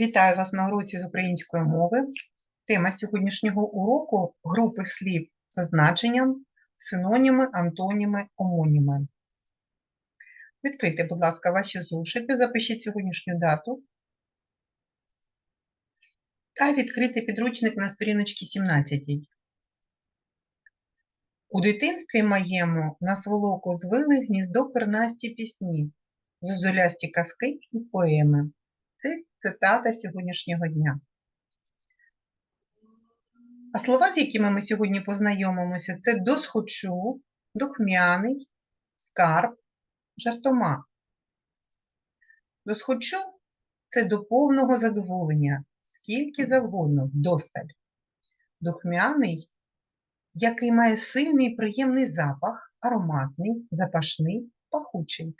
Вітаю вас на уроці з української мови. Тема сьогоднішнього уроку групи слів за значенням, синоніми, антоніми, омоніми. Відкрийте, будь ласка, ваші зошити, запишіть сьогоднішню дату. Та відкрийте підручник на сторіночці 17. У дитинстві моєму нас волоку звили гніздо пернасті пісні, зозулясті казки і поеми. Це цитата сьогоднішнього дня. А слова, з якими ми сьогодні познайомимося, це досхочу, духмяний, скарб, жартома. Досхочу це до повного задоволення, скільки завгодно, вдосталь. Духмяний, який має сильний і приємний запах, ароматний, запашний, пахучий.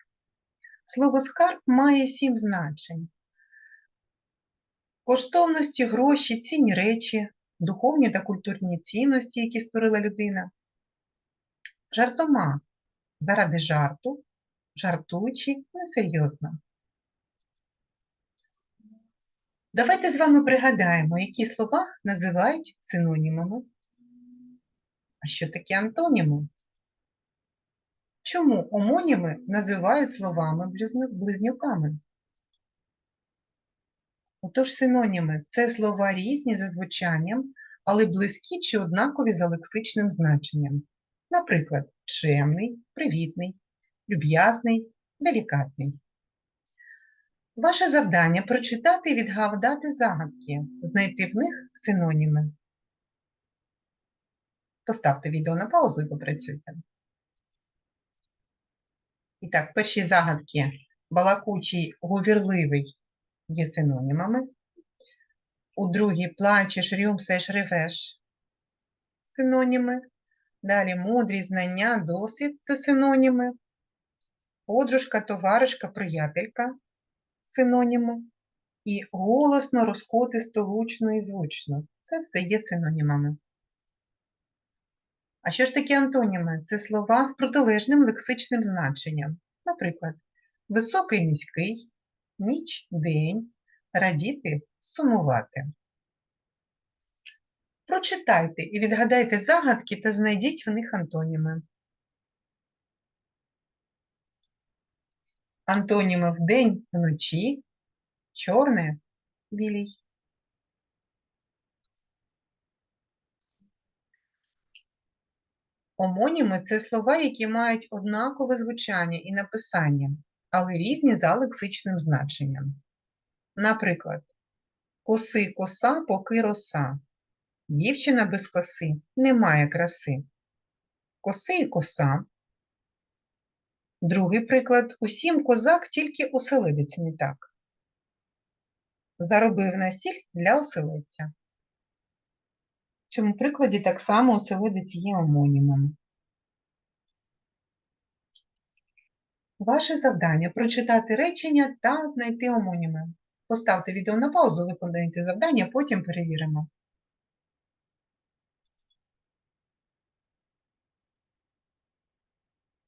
Слово скарб має сім значень. Коштовності, гроші, цінні речі, духовні та культурні цінності, які створила людина. Жартома заради жарту, жартуючи несерйозно. Давайте з вами пригадаємо, які слова називають синонімами. А що таке антоніми? Чому омоніми називають словами близнюками? Отож, синоніми це слова різні за звучанням, але близькі чи однакові за лексичним значенням. Наприклад, чемний, привітний, люб'язний, делікатний. Ваше завдання прочитати і відгадати загадки, знайти в них синоніми. Поставте відео на паузу і попрацюйте. І так, перші загадки балакучий, говірливий є синонімами. У другій плачеш, рюмсаєш, ревеш синоніми. Далі мудрість, знання, досвід це синоніми. Подружка, товаришка, приятелька синоніми. І голосно, розкотисто, гучно і звучно. Це все є синонімами. А що ж таке антоніми? Це слова з протилежним лексичним значенням. Наприклад, високий, низький, ніч, день, радіти, сумувати. Прочитайте і відгадайте загадки та знайдіть в них антоніми. Антоніми вдень, вночі, чорне, білій. Омоніми – це слова, які мають однакове звучання і написання, але різні за лексичним значенням. Наприклад, коси коса, поки роса. Дівчина без коси не має краси. Коси і коса. Другий приклад. Усім козак, тільки оселедець не так. Заробив насіль для оселедця. В цьому прикладі так само оселедець є омонімом. Ваше завдання прочитати речення та знайти омоніми. Поставте відео на паузу, виконуйте завдання, потім перевіримо.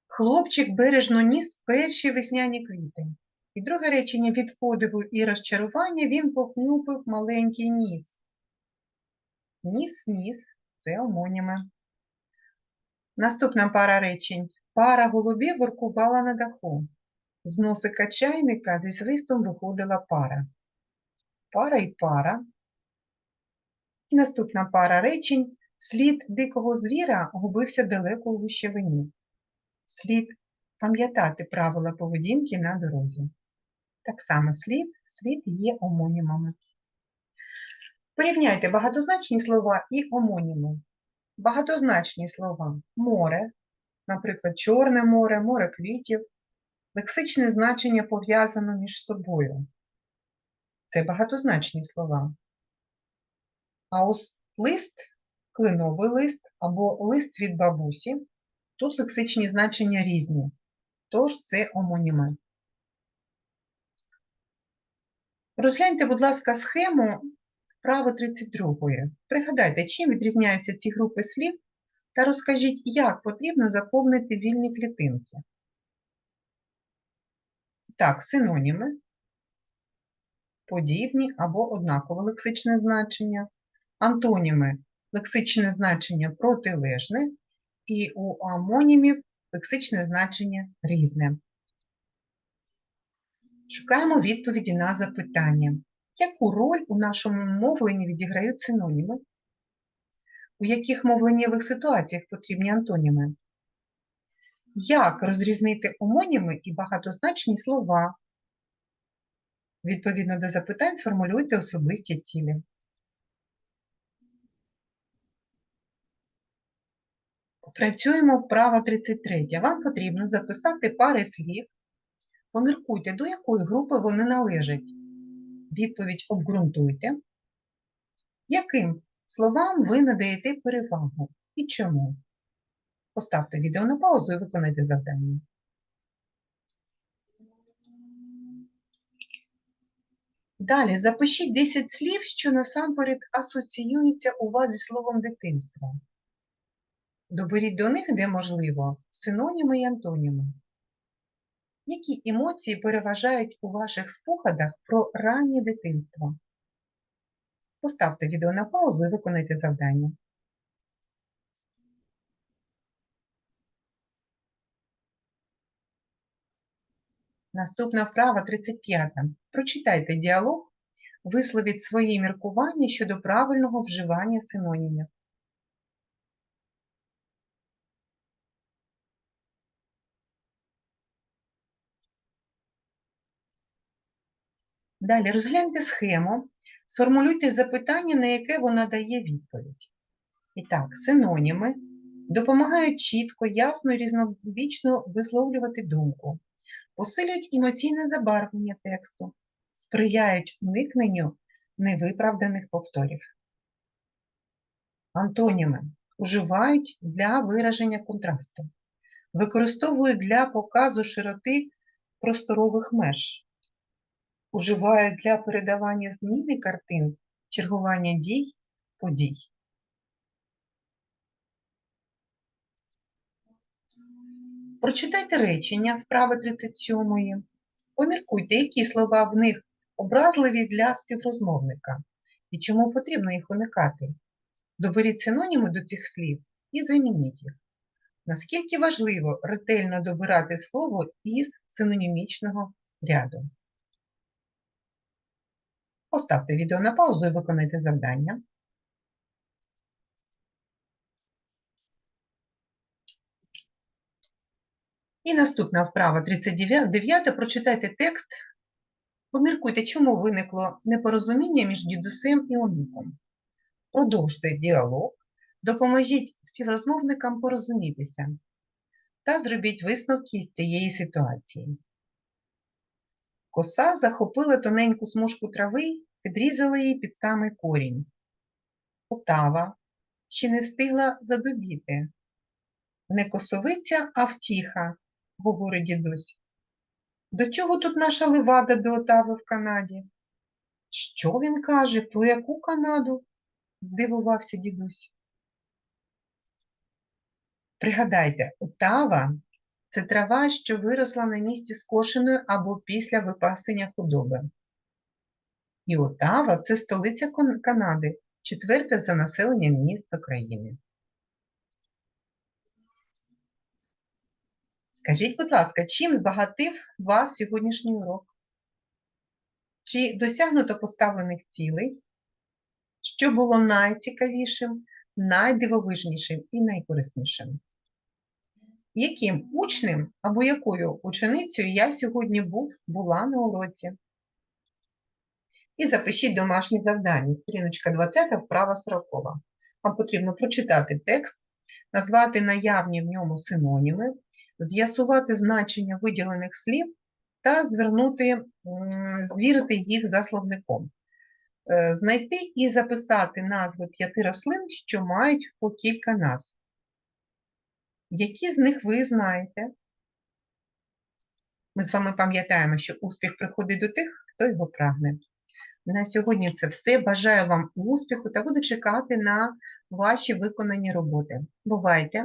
Хлопчик бережно ніс перші весняні квіти. І друге речення від подиву і розчарування він похнюпив маленький ніс. Ніс, ніс це омоніми. Наступна пара речень. Пара голубів воркувала на даху. З носика чайника зі свистом виходила пара. Пара і пара. І наступна пара речень. Слід дикого звіра губився далеко у гущевині. Слід пам'ятати правила поведінки на дорозі. Так само слід, слід є омонімами. Порівняйте багатозначні слова і омоніми. Багатозначні слова море, наприклад, Чорне море, море квітів. Лексичне значення пов'язано між собою. Це багатозначні слова. А ось лист, клиновий лист або лист від бабусі, тут лексичні значення різні. Тож це омоніми. Розгляньте, будь ласка, схему вправи 32. Пригадайте, чим відрізняються ці групи слів та розкажіть, як потрібно заповнити вільні клітинки. Так, синоніми. подібні або однакове лексичне значення, антоніми лексичне значення протилежне, і у амонімів лексичне значення різне. Шукаємо відповіді на запитання. Яку роль у нашому мовленні відіграють синоніми? У яких мовленнєвих ситуаціях потрібні антоніми? Як розрізнити омоніми і багатозначні слова? Відповідно до запитань сформулюйте особисті цілі. Працюємо вправо 33. Вам потрібно записати пари слів. Поміркуйте, до якої групи вони належать. Відповідь обґрунтуйте. Яким словам ви надаєте перевагу і чому? Поставте відео на паузу і виконайте завдання. Далі запишіть 10 слів, що насамперед асоціюються у вас зі словом дитинства. Доберіть до них, де можливо, синоніми і антоніми. Які емоції переважають у ваших спогадах про раннє дитинство? Поставте відео на паузу і виконайте завдання. Наступна вправа 35. Прочитайте діалог, висловіть свої міркування щодо правильного вживання синонімів. Далі розгляньте схему, сформулюйте запитання, на яке вона дає відповідь. І так, синоніми. Допомагають чітко, ясно і різнобічно висловлювати думку, посилюють емоційне забарвлення тексту, сприяють уникненню невиправданих повторів. Антоніми. Уживають для вираження контрасту, використовують для показу широти просторових меж, уживають для передавання зміни картин, чергування дій, подій. Прочитайте речення вправи 37. Поміркуйте, які слова в них образливі для співрозмовника і чому потрібно їх уникати. Доберіть синоніми до цих слів і замініть їх. Наскільки важливо ретельно добирати слово із синонімічного ряду. Поставте відео на паузу і виконайте завдання. І наступна вправа 39. Прочитайте текст. Поміркуйте, чому виникло непорозуміння між дідусем і онуком. Продовжте діалог, допоможіть співрозмовникам порозумітися та зробіть висновки з цієї ситуації. Коса захопила тоненьку смужку трави, підрізала її під самий корінь. Отава ще не встигла задубіти. Не косовиця, а втіха, говорить дідусь. До чого тут наша левада до Отави в Канаді? Що він каже, про яку Канаду? здивувався дідусь. Пригадайте, Отава це трава, що виросла на місці скошеної або після випасення худоби. І Отава це столиця Канади, четверте за населенням місто країни. Скажіть, будь ласка, чим збагатив вас сьогоднішній урок? Чи досягнуто поставлених цілей? Що було найцікавішим, найдивовижнішим і найкориснішим? Яким учнем або якою ученицею я сьогодні був, була на уроці? І запишіть домашнє завдання, сторіночка 20, вправа 40. Вам потрібно прочитати текст, назвати наявні в ньому синоніми, з'ясувати значення виділених слів та звернути, звірити їх за словником. Е, Знайти і записати назви п'яти рослин, що мають по кілька назв. Які з них ви знаєте? Ми з вами пам'ятаємо, що успіх приходить до тих, хто його прагне. На сьогодні це все. Бажаю вам успіху та буду чекати на ваші виконані роботи. Бувайте!